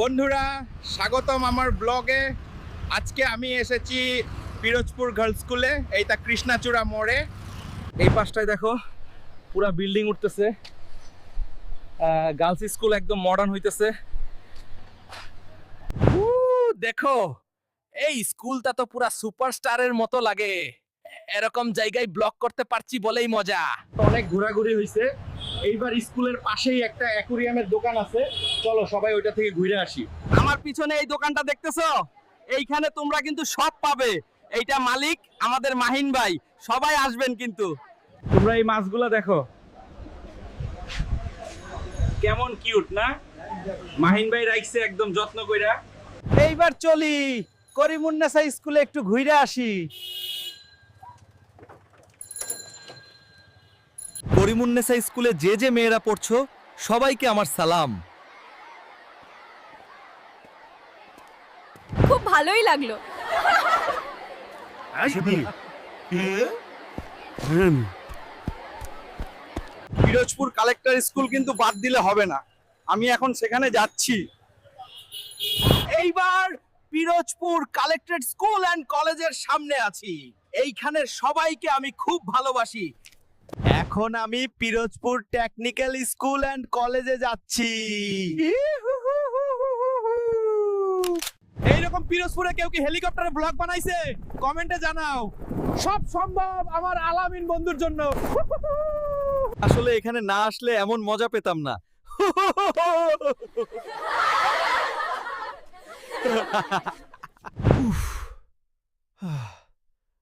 বন্ধুরা, স্বাগতম আমার ব্লগে। আজকে আমি এসেছি পিরোজপুর গার্লস স্কুলে, এইটা কৃষ্ণাচূড়া মোড়ে। এই পাশটায় দেখো, পুরা বিল্ডিং উঠতেছে। গার্লস স্কুল একদম মডার্ন হইতেছে। দেখো, এই স্কুলটা তো পুরা সুপারস্টারের মতো লাগে। এরকম জায়গায় ব্লক করতে পারছি বলেই মজা। অনেক ঘোরাঘুরি হয়েছে এইবার স্কুলের পাশেই একটা অ্যাকুরিয়ামের দোকান আছে। চলো সবাই ওইটা থেকে ঘুরে আসি। আমার পিছনে এই দোকানটা দেখতেছো? এইখানে তোমরা কিন্তু সব পাবে। এইটা মালিক আমাদের মাহিন ভাই। সবাই আসবেন কিন্তু। তোমরা এই মাছগুলো দেখো। কেমন কিউট না? মাহিন ভাই রাখছে একদম যত্ন কইরা। এইবার চলি। করিমুন্নেসা স্কুলে একটু ঘুরে আসি। করিমুন্নেসা স্কুলে যে যে মেয়েরা পড়ছো সবাইকে আমার সালাম। খুব ভালোই লাগল। পিরোজপুর কালেক্টর স্কুল কিন্তু বাদ দিলে হবে না। আমি এখন সেখানে যাচ্ছি। এইবার পিরোজপুর কালেক্টরেট স্কুল অ্যান্ড কলেজের সামনে আছি। এইখানের সবাইকে আমি খুব ভালোবাসি। এখন আমি পিরোজপুর টেকনিক্যাল স্কুল অ্যান্ড কলেজে যাচ্ছি। এইরকম পিরোজপুরে কেউ কি হেলিকপ্টারে ব্লগ বানাইছে? কমেন্টে জানাও। সব সম্ভব আমার আলামিন বন্ধুর জন্য। আসলে এখানে না আসলে এমন মজা পেতাম না।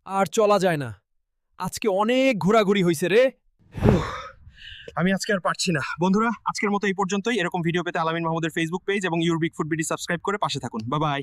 আর চলা যায় না। আজকে অনেক ঘোরাঘুরি হয়েছে রে। আমি আজকে আর পারছি না। বন্ধুরা, আজকের মতো এই পর্যন্তই। এরকম ভিডিও পেতে আলামিন মাহমুদের ফেসবুক পেজ এবং Your Big Food BD subscribe করে পাশে থাকুন। বাবাই বাই